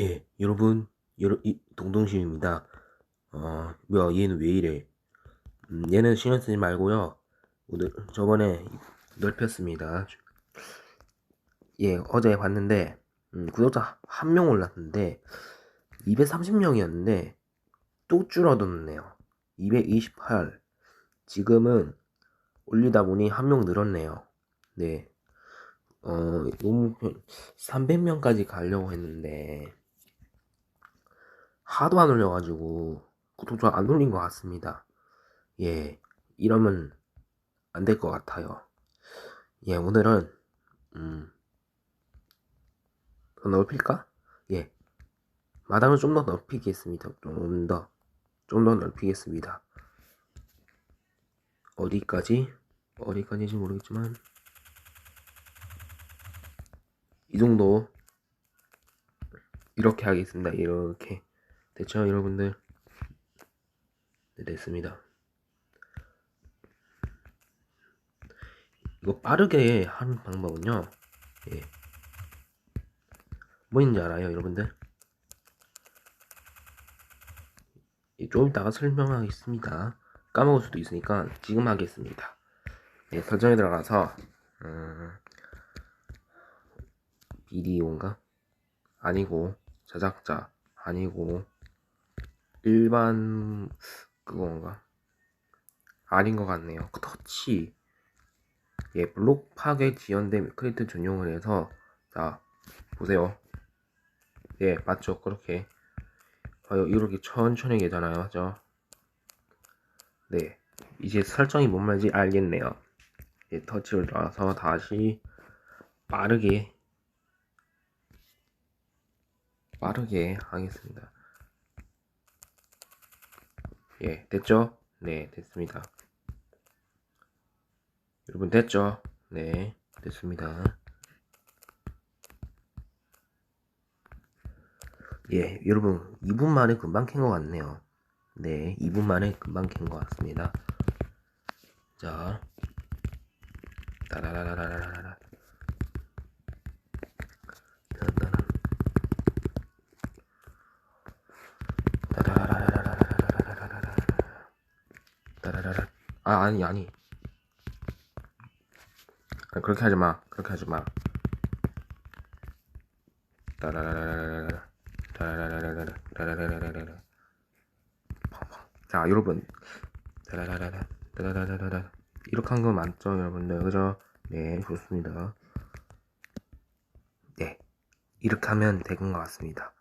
예, 여러분, 여러, 이, 동동심입니다. 어, 뭐야, 얘는 왜 이래? 음, 얘는 신경 쓰지 말고요. 오늘, 저번에 넓혔습니다. 예, 어제 봤는데, 음, 구독자 한 명 올랐는데, 230명이었는데, 또 줄어들었네요. 228. 지금은 올리다 보니 한 명 늘었네요. 네. 어, 너무, 300명까지 가려고 했는데, 하도 안 올려가지고 구독자 안 올린 것 같습니다. 예, 이러면 안 될 것 같아요. 예, 오늘은 음, 더 넓힐까? 예, 마당을 좀 더 넓히겠습니다. 좀 더, 좀 더 넓히겠습니다. 어디까지? 어디까지인지 모르겠지만 이 정도 이렇게 하겠습니다. 이렇게. 됐죠, 여러분들? 네, 됐습니다. 이거 빠르게 하는 방법은요, 예. 뭐인지 알아요, 여러분들? 예, 좀 이따가 설명하겠습니다. 까먹을 수도 있으니까 지금 하겠습니다. 예, 설정에 들어가서, 음, 비디오인가? 아니고, 제작자, 아니고, 일반 그건가? 아닌 것 같네요. 그 터치 예 블록 파괴 지연된 크리트 전용을 해서 자 보세요. 예 맞죠 그렇게 봐요 이렇게 천천히 되잖아요 맞죠? 네 이제 설정이 뭔 말인지 알겠네요. 예 터치를 놔서 다시 빠르게 빠르게 하겠습니다. 예, 됐죠? 네, 됐습니다. 여러분, 됐죠? 네, 됐습니다. 예, 여러분, 2분 만에 금방 캔 것 같네요. 네, 2분 만에 금방 캔 것 같습니다. 자, 따라라라라라라. 따라라라. 아, 아니, 아니. 아, 그렇게 하지 마. 그렇게 하지 마. 자, 여러분. 이렇게 한 거 맞죠, 여러분들? 그죠? 네, 좋습니다. 네. 이렇게 하면 되는 것 같습니다.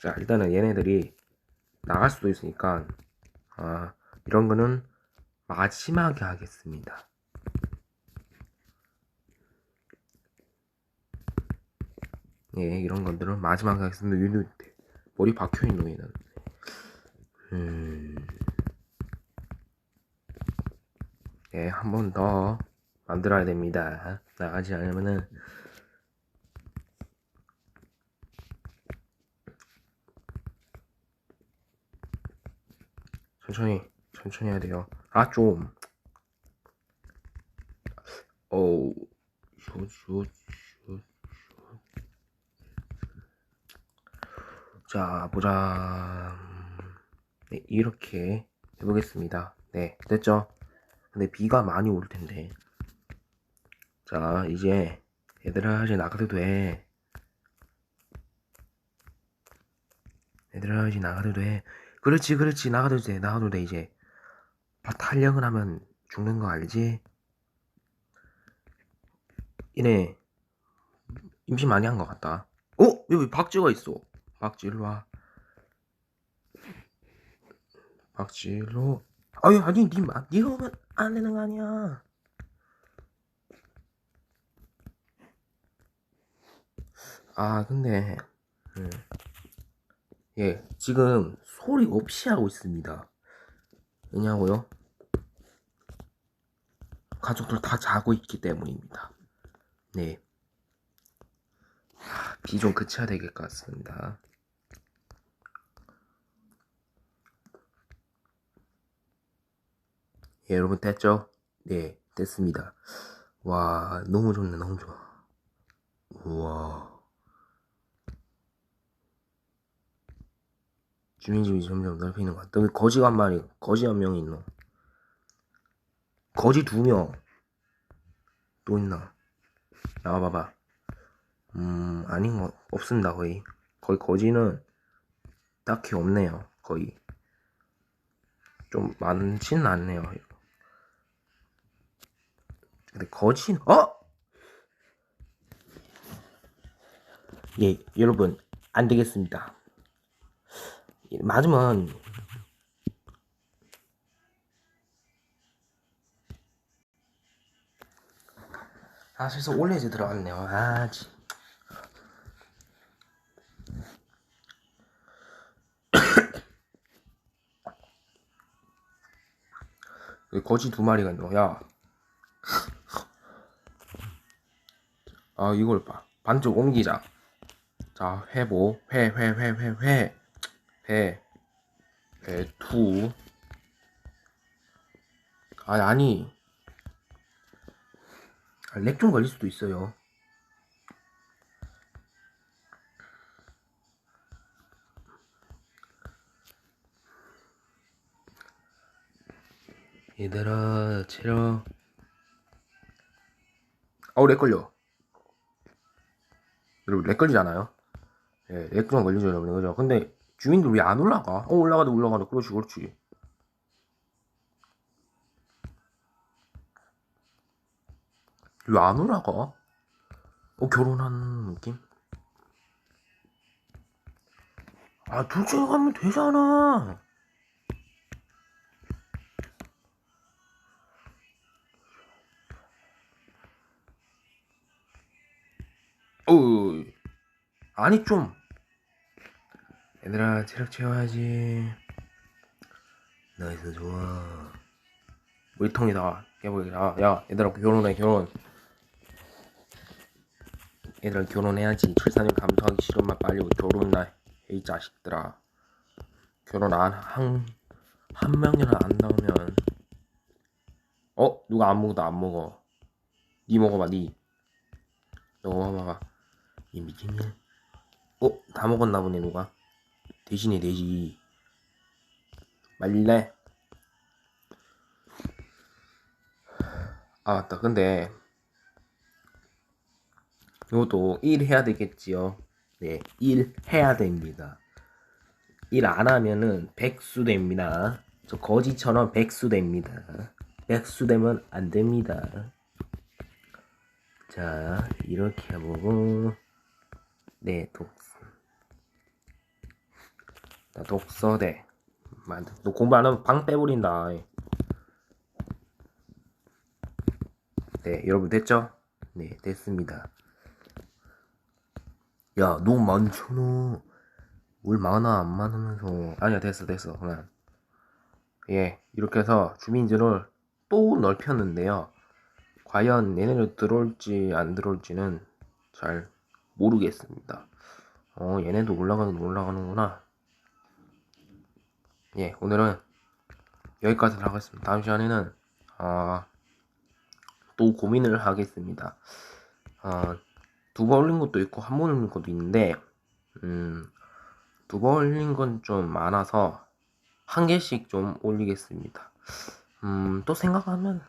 자, 일단은 얘네들이 나갈 수도 있으니까, 아, 이런 거는 마지막에 하겠습니다. 예, 이런 것들은 마지막에 하겠습니다. 얘는 머리 박혀있는 얘는. 음. 예, 한 번 더 만들어야 됩니다. 나가지 않으면은, 천천히, 천천히 해야 돼요. 아, 좀. 어우. 자, 보자. 네, 이렇게 해보겠습니다. 네, 됐죠? 근데 비가 많이 올 텐데. 자, 이제 얘들아, 이제 나가도 돼. 얘들아, 이제 나가도 돼. 그렇지, 그렇지, 나가도 돼, 나가도 돼, 이제. 탈령을 하면 죽는 거 알지? 이네 임시 많이 한 것 같다. 어? 여기 박쥐가 있어. 박쥐 일로 와. 박쥐 일로. 아유 아니 니 마, 니가 오면 안 되는 거 아니야. 아 근데 음. 예 지금 소리 없이 하고 있습니다. 왜냐고요? 가족들 다 자고 있기 때문입니다. 네. 비 좀 그쳐야 될것 같습니다. 예, 여러분 됐죠? 네, 됐습니다. 와, 너무 좋네, 너무 좋아. 우와. 주민집이 점점 넓히는 것 같다. 여기 거지가 한 마리, 거지 한 명이 있노. 거지 두 명. 또 있나? 나와봐봐. 음, 아닌 거, 없습니다, 거의. 거의 거지는 딱히 없네요, 거의. 좀 많지는 않네요. 근데 거진, 어? 예, 여러분, 안 되겠습니다. 예, 맞으면, 아, 그래서 원래 이제 들어갔네요. 아, 진. 여기 거지 두 마리가 있노. 야. 아, 이걸 봐. 반쪽 옮기자. 자, 회보. 회, 회, 회, 회, 회. 회. 회, 투. 아니, 아니. 아, 렉좀 걸릴 수도 있어요. 얘들아, 체력. 어우, 렉 걸려. 여러분, 렉 걸리잖아요? 예, 렉좀 걸리죠, 여러분. 그죠? 근데 주민들 왜 안 올라가? 어, 올라가도 올라가도. 그렇지, 그렇지. 왜 안 올라가? 어, 결혼한 느낌? 아, 둘 중에 가면 되잖아. 어, 아니 좀. 얘들아, 체력 채워야지. 나이스, 좋아. 물통이다. 깨보기라. 야, 얘들아, 결혼해, 결혼. 얘들아, 결혼해야지. 출산율 감소하기 싫으면 빨리 결혼나 해, 이 자식들아. 결혼 안, 한, 한 명이나 안 나오면. 어? 누가 아무것도 안 먹어. 니 먹어봐, 니. 너 먹어봐. 이 미친년. 어? 다 먹었나 보네, 누가. 대신에 돼지. 말릴래? 아, 맞다. 근데, 이것도 일 해야 되겠지요. 네, 일 해야 됩니다. 일 안 하면은 백수 됩니다. 저 거지처럼 백수 됩니다. 백수 되면 안 됩니다. 자, 이렇게 해보고, 네, 독, 나 독서대. 만- 너 공부 안 하면 방 빼버린다. 네, 여러분 됐죠? 네, 됐습니다. 야, 너무 많잖아. 뭘 많아, 안 많으면서. 아니야, 됐어, 됐어. 그냥. 예, 이렇게 해서 주민지를 또 넓혔는데요. 과연 얘네를 들어올지 안 들어올지는 잘 모르겠습니다. 어, 얘네도 올라가는 올라가는구나. 예, 오늘은 여기까지 하겠습니다. 다음 시간에는 아, 또 고민을 하겠습니다. 아, 두번 올린 것도 있고 한 번 올린 것도 있는데 음, 두 번 올린 건 좀 많아서 한 개씩 좀 올리겠습니다. 음, 또 생각하면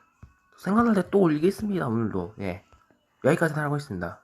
생각날 때 또 올리겠습니다. 오늘도 예, 여기까지 하고 있습니다.